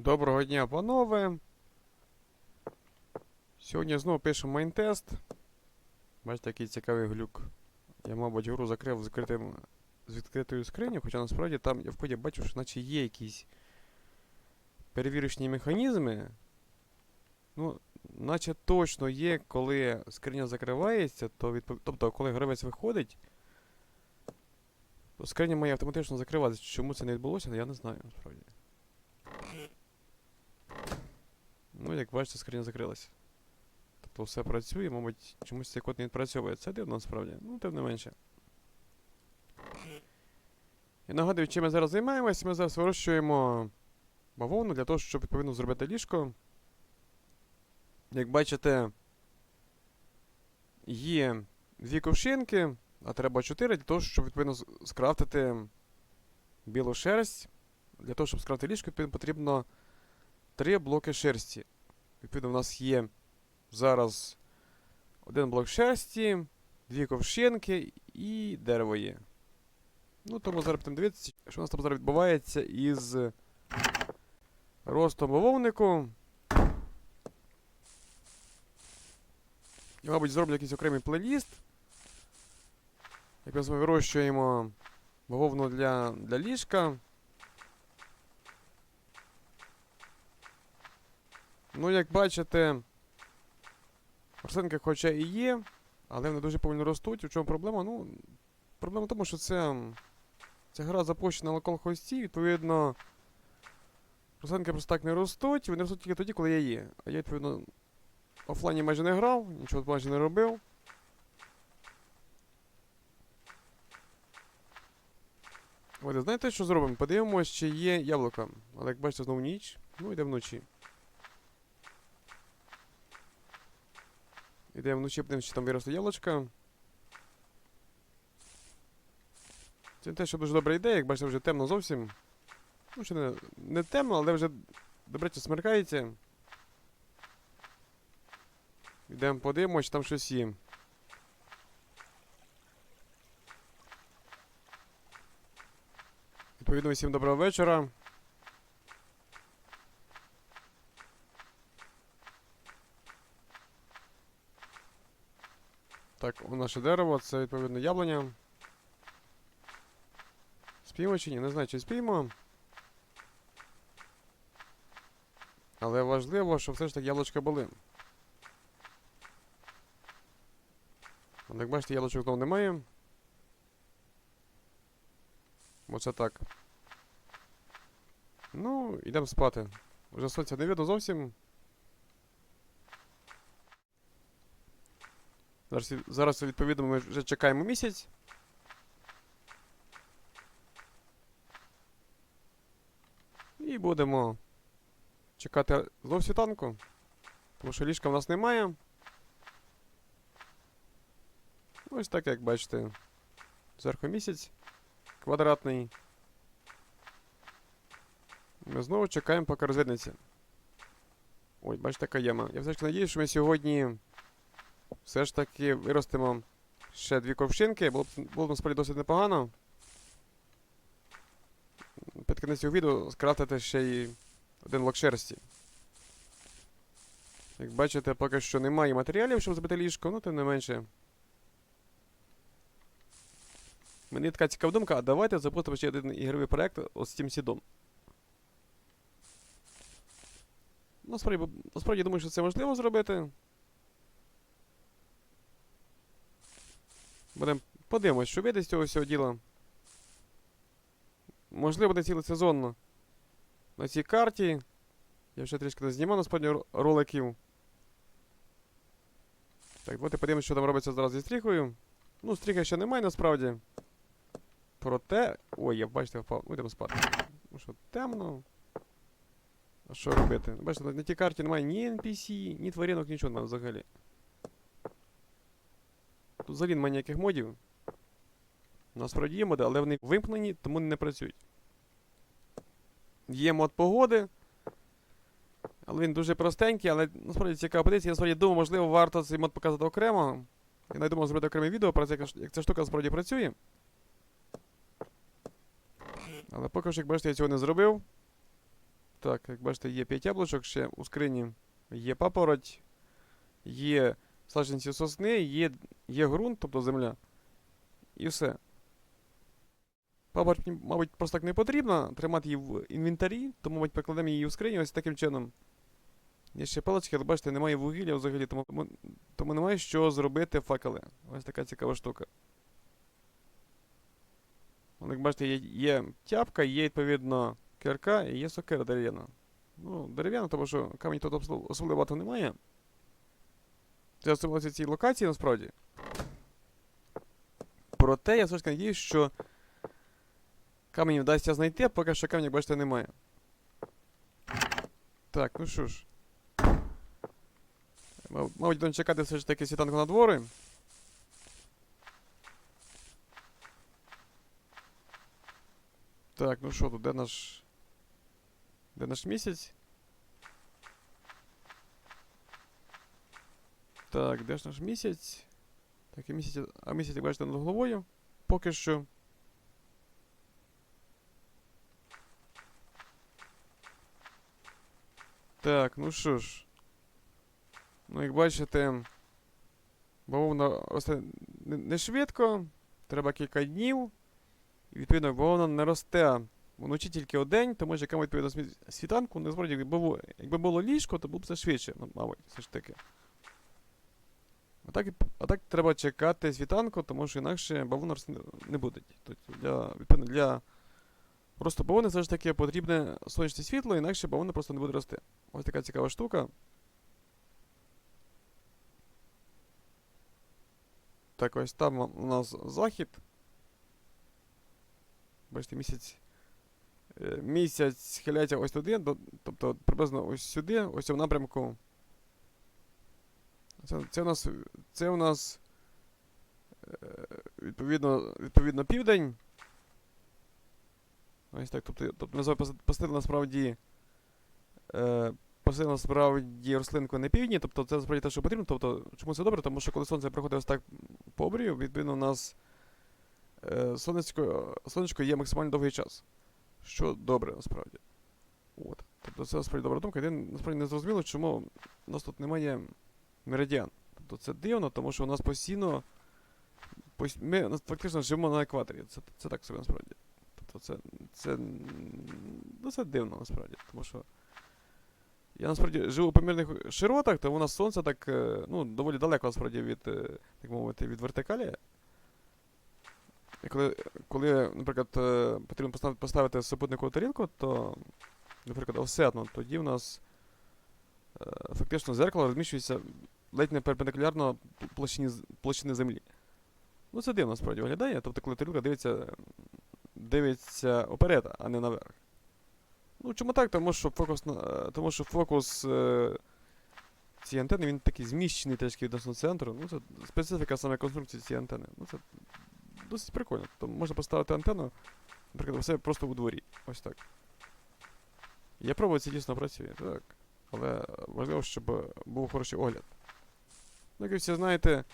Доброго дня, панове. Сьогодні знову пишемо майнтест. Бачите, який цікавий глюк. Я, мабуть, гру закрив з, відкритим, з відкритою скриню, хоча насправді там я в коді бачу, що наче є якісь перевірочні механізми. Ну, наче точно є, коли скриня закривається, то відпов... тобто, коли гравець виходить, то скриня має автоматично закриватися. Чому це не відбулося, я не знаю насправді. Ну, як бачите, скриня закрилася. Тобто все працює, мабуть, чомусь цей код не відпрацьовує. Це дивно насправді. Ну, тим не менше. І нагадую, чим ми зараз займаємось. Ми зараз вирощуємо бавовну для того, щоб відповідно зробити ліжко. Як бачите, є дві ковшинки, а треба чотири для того, щоб відповідно скрафтити білу шерсть. Для того, щоб скрафтити ліжко, потрібно три блоки шерсті. Відповідно, у нас є зараз один блок шерсті, дві ковшинки і дерево є. Ну, тому зараз будемо дивитися, що у нас там зараз відбувається із ростом бавовнику. Я, мабуть, зроблю якийсь окремий плейліст. Як ми з вами вирощуємо бавовну для, для ліжка. Ну, як бачите, рослинки хоча і є, але вони дуже повільно ростуть. У чому проблема? Ну, проблема в тому, що це, ця гра запущена на локал-хості, відповідно, рослинки просто так не ростуть, вони ростуть тільки тоді, коли я є. А я, відповідно, офлайні майже не грав, нічого майже не робив. От, знаєте, що зробимо? Подивимось, чи є яблука. Але як бачите, знову ніч. Ну, йде вночі. Ідемо вночі, подивимось, чи там виросли яблучка. Це те, що дуже добра ідея, як бачите, вже темно зовсім. Ну, ще не, не темно, але вже добре смеркається. Йдемо подивимось, чи там щось є. Відповідно, всім доброго вечора. Так, наше дерево, це відповідно яблуня. Спіємо чи ні? Не знаю, чи спіємо. Але важливо, щоб все ж таки яблучка були. Як бачите, яблучок знову немає. Оце так. Ну, йдемо спати. Вже сонця не видно зовсім. Зараз, зараз відповідно, ми вже чекаємо місяць. І будемо чекати знов світанку. Тому що ліжка в нас немає. Ось так, як бачите. Зверху місяць квадратний. Ми знову чекаємо, поки розвиднеться. Ой, бачите, така яма. Я все ж таки надіюсь, що ми сьогодні все ж таки виростимо ще дві ковшинки. Було б, було насправді досить непогано. Під кінець цього відео скрафтити ще й один лок шерсті. Як бачите, поки що немає матеріалів, щоб зробити ліжко, ну тим не менше. Мені така цікава думка, а давайте запустимо ще один ігровий проект з Steam Seed. Насправді, насправді думаю, що це можливо зробити. Будемо подивимось, що вийде з цього всього діла. Можливо, буде цілий сезон на цій карті. Я вже трішки не знімав насправді ро- роликів. Так, давайте подивимось, що там робиться зараз зі стріхою. Ну, стріха ще немає насправді. Проте. Ой, я бачите, впав. Йдемо спати. Ну що, темно. А що робити? Бачите, на тій карті немає ні NPC, ні тваринок, нічого немає взагалі. Тут взагалі немає ніяких модів. Насправді є моди, але вони вимкнені, тому не працюють. Є мод погоди. Але він дуже простенький, але насправді цікава позиція. Я насправді думаю, можливо, варто цей мод показати окремо. Я навіть думав зробити окреме відео про це, як ця штука насправді працює. Але поки що, як бачите, я цього не зробив. Так, як бачите, є 5 яблучок ще у скрині. Є папороть, є саджанці сосни, є, є ґрунт, тобто земля. І все. Папороть, мабуть, просто так не потрібно тримати її в інвентарі, тому, мабуть, покладемо її у скриню ось таким чином. Є ще палички, але бачите, немає вугілля взагалі, тому, тому, немає що зробити факели. Ось така цікава штука. Як бачите, є, є тяпка, є відповідно кирка і є сокира дерев'яна. Ну, дерев'яна, тому що камінь тут особливо багато немає. Це особливості цій локації насправді. Проте я все ж таки що камінь вдасться знайти, а поки що камінь, як бачите, немає. Так, ну що ж. Мабуть, будемо чекати все ж таки світанку на двори. Так, ну що тут, де наш. Де наш місяць? Так, де ж наш місяць? Так, і місяць, а місяць, як бачите, над головою. Поки що. Так, ну що ж. Ну, як бачите, бавовна росте не, швидко, треба кілька днів. І відповідно, бавовна не росте вночі тільки одень, тому що яка відповідно світанку, насправді, якби було, якби було ліжко, то було б все швидше, ну, мабуть, все ж таки. А так, а так треба чекати світанку, тому що інакше бавовна не- буде. Тобто для, для просто бавовни все ж таки потрібне сонячне світло, інакше бавовна просто не буде рости. Ось така цікава штука. Так, ось там у нас захід. Бачите, місяць. е, Місяць схиляється ось туди, тобто приблизно ось сюди, ось в напрямку. Це, це у нас, це у нас е, відповідно, відповідно південь. Ось так, тобто, тобто ми посадили насправді. Е, посадили насправді рослинку на півдні, тобто це насправді те, що потрібно. Тобто, чому це добре? Тому що коли сонце приходить ось так по обрію, відповідно, у нас е, сонечко, сонечко є максимально довгий час. Що добре насправді. От. Тобто це насправді добра думка. Єдине, насправді не зрозуміло, чому у нас тут немає меридіан. Тобто це дивно, тому що у нас постійно. Ми фактично живемо на екваторі. Це, це так собі насправді. Тобто це. Це, ну, дивно насправді. Тому що. Я насправді живу у помірних широтах, тому у нас сонце так, е, ну, доволі далеко насправді від, е, так мовити, від вертикалі. І коли, коли наприклад, е, потрібно поставити супутникову тарілку, то, наприклад, офсетно, тоді в нас фактично зеркало розміщується ледь не перпендикулярно площині, площини землі. Ну, це дивно насправді виглядає. Тобто, коли тарілка дивиться, дивиться оперед, а не наверх. Ну, чому так? Тому що фокус, тому що фокус е, цієї антени він такий зміщений трішки відносно центру. Ну, це специфіка саме конструкції цієї антени. Ну, це досить прикольно. Тобто можна поставити антенну, наприклад, у себе просто у дворі. Ось так. Я пробую, це дійсно працює, так. Але важливо, щоб був хороший огляд. Ну, як знаєте,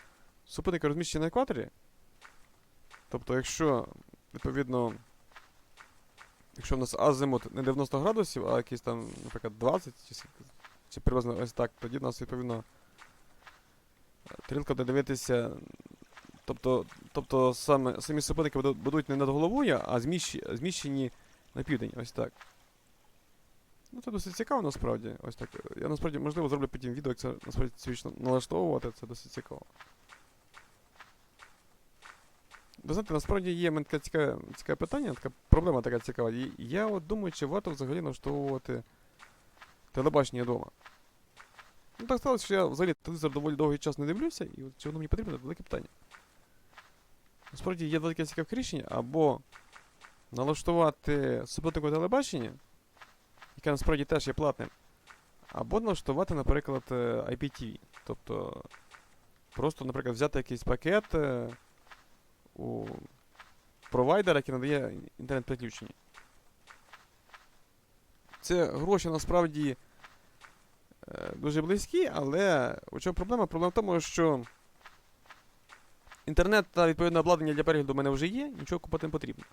супутник розміщений на екваторі. Тобто, якщо, відповідно, якщо в нас азимут не 90 градусів, а якийсь там, наприклад, 20 чи, чи приблизно ось так, тоді в нас, відповідно, е, тарілка буде дивитися. Тобто, тобто саме, самі супутники будуть, не над головою, а зміщені на південь. Ось так. Ну, це досить цікаво насправді. Ось так. Я насправді, можливо, зроблю потім відео, як це насправді цвічно налаштовувати, це досить цікаво. Ви знаєте, насправді є мене таке цікаве, цікаве питання, така проблема така цікава. І я от думаю, чи варто взагалі налаштовувати телебачення вдома. Ну так сталося, що я взагалі телевізор доволі довгий час не дивлюся, і от чи воно мені потрібно, це велике питання. Насправді є два такі цікавих рішення, або налаштувати супутникове телебачення, яке насправді теж є платним, або налаштувати, наприклад, е, IPTV. Тобто просто, наприклад, взяти якийсь пакет е, у провайдера, який надає інтернет-підключення. Це гроші насправді е, дуже близькі, але у чому проблема? Проблема в тому, що інтернет та відповідне обладнання для перегляду в мене вже є, нічого купити не потрібно.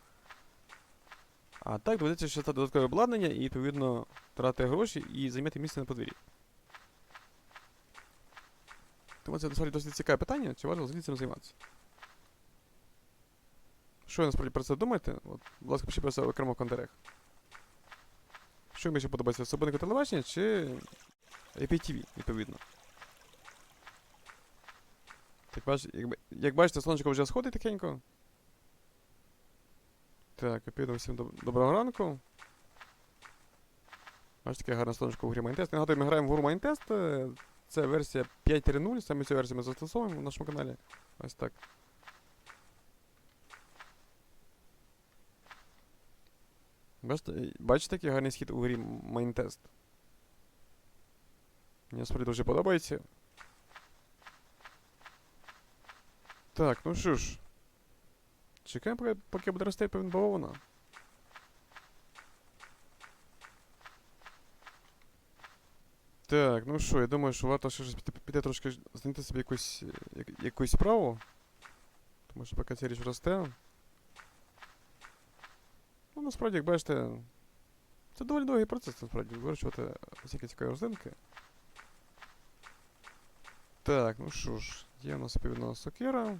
А так доведеться ще стати додаткове обладнання і, відповідно, тратити гроші і зайняти місце на подвір'ї. Тому це насправді досить цікаве питання, чи варто взагалі цим займатися. Що ви насправді про це думаєте? От, будь ласка, пишіть про це окремо в коментарях. Що вам більше подобається, Субиннику телебачення чи IPTV, відповідно. Так, як бачите, сонечко вже сходить тихенько. Так, відповідно, всім доб- доброго ранку. Бачите, таке гарне сонечко в грі Майнтест. Нагадую, ми граємо в гру Майнтест. е, Це версія 5.3.0, саме цю версію ми застосовуємо в нашому каналі. Ось так. Бачите, і- бачите, який гарний схід у грі Майнтест? Мені справді дуже подобається. Так, ну що ж. Чекаємо, поки, буде рости певна. Так, ну що, я думаю, що варто ще щось піти, піти трошки знайти собі якусь, е, як, якусь справу. Тому що поки ця річ росте. Ну, насправді, як бачите, це доволі довгий процес, насправді, вирощувати всякі цікаві рослинки. Так, ну що ж, є у нас відповідно сокира.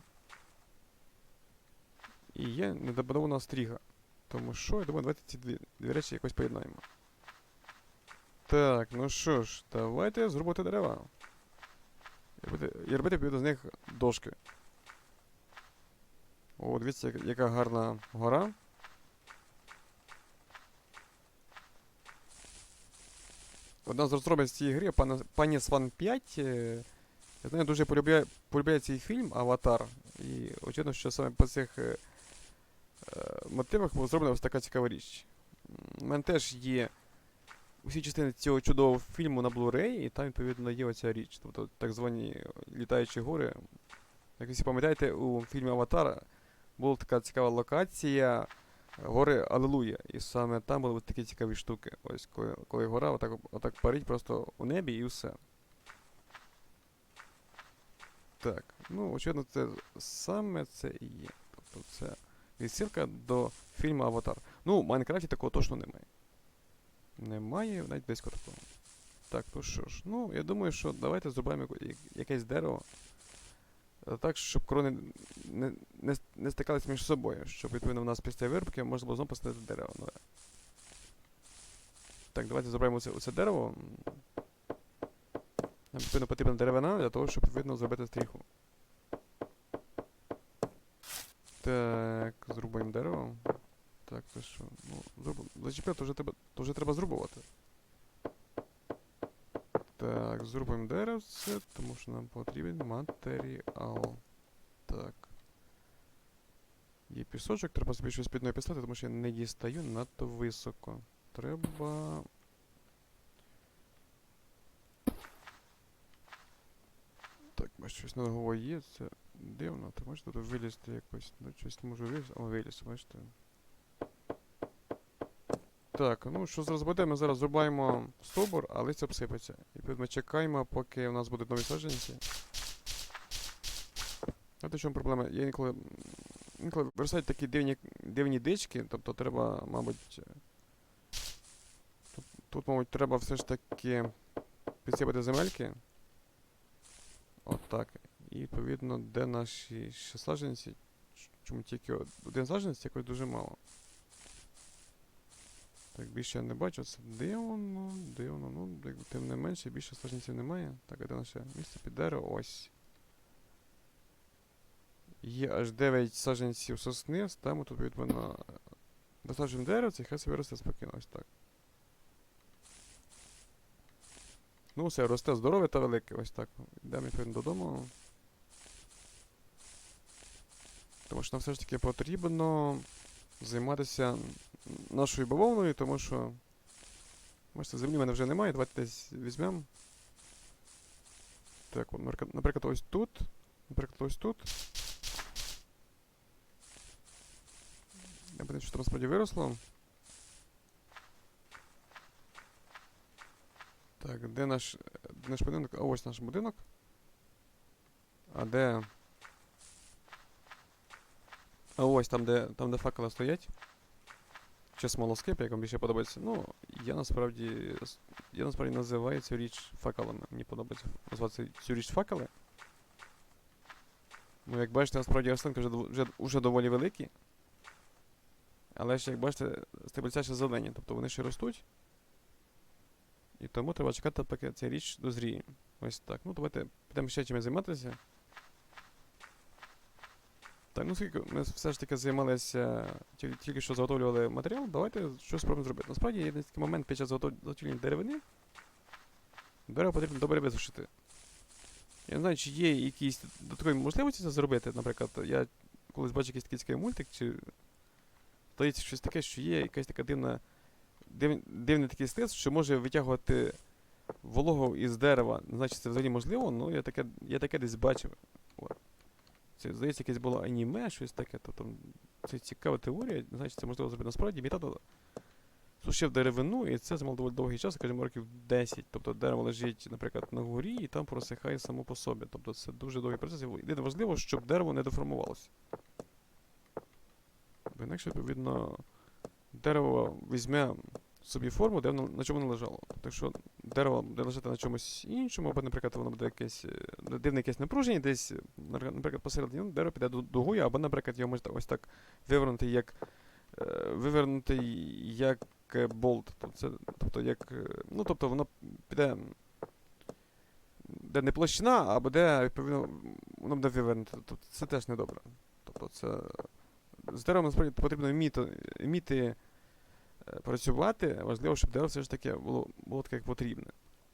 І є недобудована стріга. Тому що, я думаю, давайте ці дві, дві речі якось поєднаємо. Так, ну що ж, давайте зробити дерева. І робити, з них дошки. О, дивіться, яка- гарна гора. Одна з розробниць цієї гри, пані, Сван 5, е, я знаю, дуже полюбляє, полюбляє цей фільм Аватар. І очевидно, що саме по цих е, мотивах була зроблена ось така цікава річ. У мене теж є усі частини цього чудового фільму на Blu-ray, і там, відповідно, є оця річ. Тобто так звані літаючі гори. Як ви всі пам'ятаєте, у фільмі Аватар була така цікава локація гори Алелуя. І саме там були такі цікаві штуки. Ось коли, коли гора отак, отак парить просто у небі і все. Так, ну, очевидно, це саме це і є. Тобто це відсилка до фільму Аватар. Ну, в Майнкрафті такого точно немає. Немає навіть близько такого. Так, то що ж. Ну, я думаю, що давайте зробимо якесь дерево. е, Так, щоб крони не, не, не стикалися між собою, щоб відповідно в нас після виробки можна було знову посадити дерево нове. Так, давайте зробимо це, оце дерево. Нам відповідно потрібна деревина для того, щоб відповідно зробити стріху. Так, зрубаємо дерево. Так, це що? Ну, зруб... зачепив, то вже треба, то вже треба зрубувати. Так, зрубаємо деревце, тому що нам потрібен матеріал. Так. Є пісочок, треба собі щось під мною писати, тому що я не дістаю надто високо. Треба. Так, бачу, щось на голові є, це дивно, ти можеш тут вилізти якось. Ну, щось не можу вилізти. О, виліз, бачите. Так, ну що зараз буде? Ми зараз зрубаємо стовбур, а листя обсипеться. І ми чекаємо, поки у нас будуть нові саджанці. Знаєте, в чому проблема? Я інколи. Інколи виростають такі дивні, дивні дички, тобто треба, мабуть. Тут, тут, мабуть, треба все ж таки підсипати земельки. Отак. І відповідно, де наші ще саджанці? Чому тільки один саджанець, якось дуже мало. Так, більше я не бачу, це дивно, дивно, ну, тим не менше, більше саджанців немає. Так, а де наше місце під дерево? Ось. Є аж 9 саджанців сосни, ставимо тут відповідно досаджуємо дерево, це хай собі росте спокійно, ось так. Ну, все, росте здорове та велике, ось так. Йдемо відповідно додому. Тому що нам все ж таки потрібно займатися нашою бавовною, тому що. Бачите, землі в мене вже немає, давайте десь візьмемо. Так, наприклад- ось тут. Наприклад, ось тут. Я подивлюсь, що там насправді виросло. Так, де наш, де наш будинок? А ось наш будинок. А де. А ось там, де, там, де факели стоять. чи смолоскип, як вам більше подобається. Ну, я насправді. Я насправді називаю цю річ факелами. Мені подобається назвати цю річ факели. Ну, як бачите, насправді рослинки вже, вже, вже доволі великі. Але ще, як бачите, стебельця ще зелені, тобто вони ще ростуть. І тому треба чекати, поки ця річ дозріє. Ось так. Ну, давайте підемо ще чимось займатися. Так, ну скільки ми все ж таки займалися, тільки, тільки що заготовлювали матеріал, давайте щось спробуємо зробити. Насправді є такий момент під час заготов- заготовлення деревини. Дерево потрібно добре висушити. Я не знаю, чи є якісь додаткові можливості це зробити. Наприклад, я колись бачив якийсь такий мультик, чи здається щось таке, що є якась така дивна, див, дивний такий стис, що може витягувати вологу із дерева. Чи це взагалі можливо, але я таке, я таке десь бачив. От. Це, здається, якесь було аніме, щось таке. Тобто, це цікава теорія, чи це можливо зробити. Насправді, мій тато сушив деревину, і це займало доволі довгий час, скажімо, років 10. Тобто дерево лежить, наприклад, на горі і там просихає само по собі. Тобто це дуже довгий процес. Єдине важливо, щоб дерево не деформувалося. Бо інакше, відповідно, дерево візьме собі форму, де воно на чому не лежало. Тобто, якщо дерево буде лежати на чомусь іншому, або, наприклад, воно буде якесь е, дивне якесь напруження, десь, наприклад, посередині ну, дерево піде ду- дугою, або, наприклад, його можна ось так вивернути як е, вивернути як е, болт. Тобто, це, тобто, як, ну, тобто воно піде де не площина, а буде, відповідно, воно буде вивернути. Тобто це теж не добре. Тобто це з деревом насправді потрібно вміти, вміти працювати. Важливо, щоб дерево все ж таки було, було таке, як потрібне.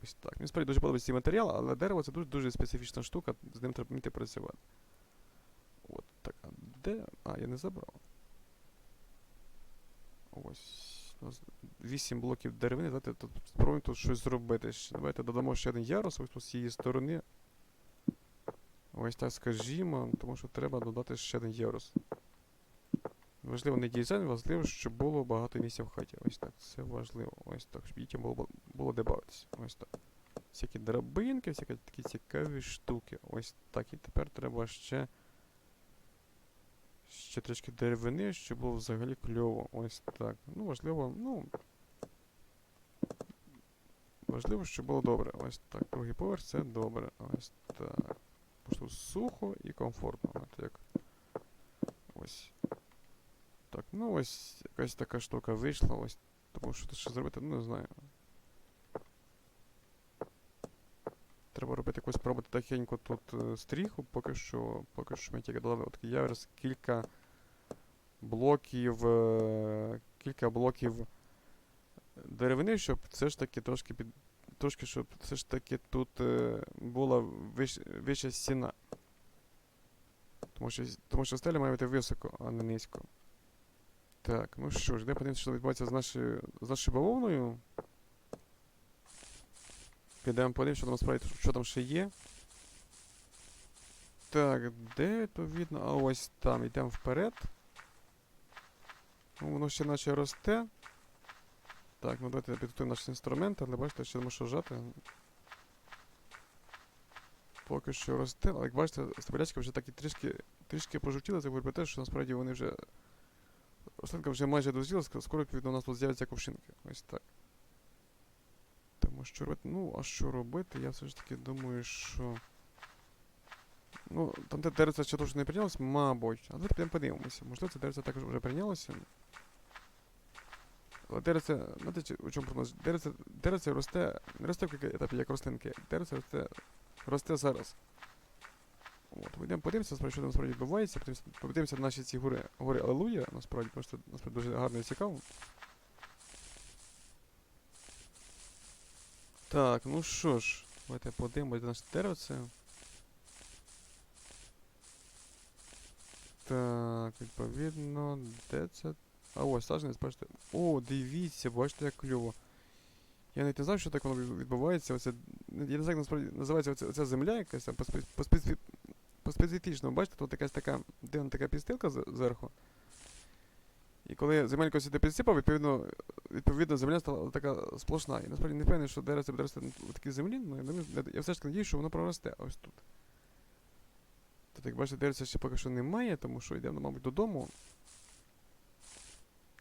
Ось так. Мені справді дуже подобається цей матеріал, але дерево це дуже дуже специфічна штука, з ним треба вміти працювати. От так. А де? А, я не забрав. Ось. У нас 8 блоків деревини. Давайте тут спробуємо тут щось зробити. Давайте додамо ще один ярус, ось тут з цієї сторони. Ось так скажімо, тому що треба додати ще один ярус. Важливо не дизайн, важливо, щоб було багато місця в хаті. Ось так. Це важливо. Ось так. Щоб дітям було, було де бавитися. Ось так. Всякі драбинки, всякі такі цікаві штуки. Ось так. І тепер треба ще. Ще трішки деревини, щоб було взагалі кльово. Ось так. Ну, важливо, ну. Важливо, щоб було добре. Ось так. Другий поверх це добре. Ось так. Тут сухо і комфортно. От як. Ось. Так, ну ось якась така штука вийшла, ось. Тому що тут ще зробити, ну не знаю. Треба робити якусь пробувати тихенько тут е, стріху, поки що, поки що ми тільки додали такий яверс, кілька блоків, е, кілька блоків деревини, щоб все ж таки трошки під, трошки, щоб все ж таки тут е, була вищ, вища стіна. Тому що, тому що стеля має бути високо, а не низько. Так, ну що ж, де подивимося, що відбувається з нашою, з нашою бавовною. Підемо подивимося, що там насправді, що там ще є. Так, де то видно? А ось там, йдемо вперед. Ну, воно ще наче росте. Так, ну давайте підготуємо наш інструмент, але бачите, ще можу жати. Поки що росте, але як бачите, стебелячки вже так і трішки, трішки пожовтіли, це говорить про те, що насправді вони вже. Рослинка вже майже дозріла, ск- скоро відповідно у нас тут з'являться кувшинки. Ось так. Тому що робити. Ну, а що робити? Я все ж таки думаю, що. Ну, там те деревце ще точно не прийнялося, мабуть. А давайте підемо подивимося. Можливо, це деревце також вже прийнялося. Але деревце, знаєте, у чому проблема? Деревце, деревце росте, не росте в якій етапі, як рослинки. Деревце росте, росте зараз. От, ми йдемо подивимося, що там насправді відбувається. Подивимося, на наші ці гори, гори Алелуя, насправді, просто насправді дуже гарно і цікаво. Так, ну що ж, давайте подивимося наше деревце. Так, відповідно, де це? А ось саженець, бачите. О, дивіться, бачите, як кльово. Я навіть не знав, що так воно відбувається. Оце, я не знаю, як насправді називається оця, оця земля якась там по, по, по специфічному. Бачите, тут якась така дивна така підстилка зверху. І коли земельку сюди підсипав, відповідно, відповідно земля стала така сплошна. І насправді не впевнений, що дерево буде рости в такій землі, але я, все ж таки надію, що воно проросте ось тут. Тут, як бачите, дерева ще поки що немає, тому що йдемо, мабуть, додому.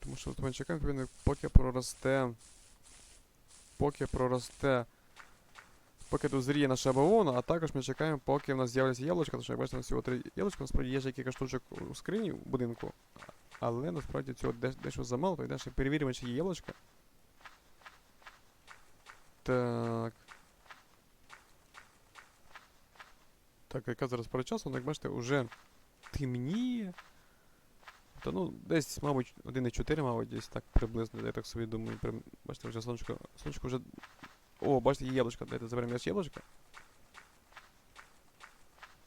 Тому що от ми чекаємо, поки проросте. Поки проросте. Поки дозріє наша бавовна, а також ми чекаємо, поки в нас з'являться яблучка, тому що як бачите, у нас всього три яблучка, насправді є ще кілька штучок у скрині в будинку. Але насправді цього дещо замало, то йдемо ще перевіримо, чи є яблучка. Так. Так, яка зараз пора часу, ну, як бачите, вже темніє. Та ну, десь, мабуть, 1,4, мабуть, десь так приблизно, я так собі думаю. Бачите, вже сонечко, сонечко вже. О, бачите, є яблучко. Дайте заберемо наше яблучко.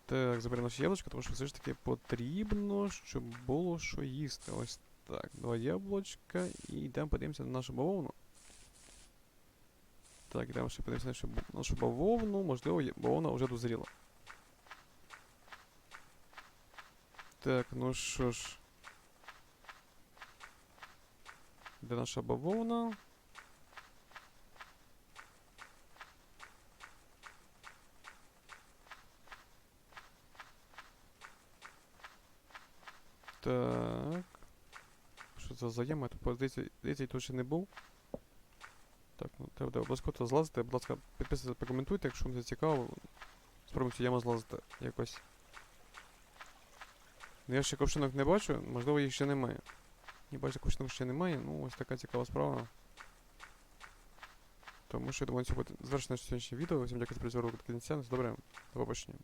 Так, заберемо наше яблучко, тому що все ж таки потрібно, щоб було що їсти. Ось так. Два яблучка і йдемо подивимося на нашу бавовну. Так, йдемо ще подивимося на нашу, нашу бавовну. Можливо, бавовна вже дозріла. Так, ну що ж. Де наша бавовна? Так. Що це за яма? Тут, здається, тут ще не був. Так, ну треба обов'язково злазити. Будь ласка, підписуйтесь, прокоментуйте, якщо вам це цікаво. Спробуйте цю яму злазити якось. Ну я ще ковшинок не бачу, можливо їх ще немає. Ні, бачу, ковшинок ще немає, ну ось така цікава справа. Тому що я думаю, це буде завершено сьогоднішнє відео. Всім дякую за перегляд до кінця. Добре. До побачення.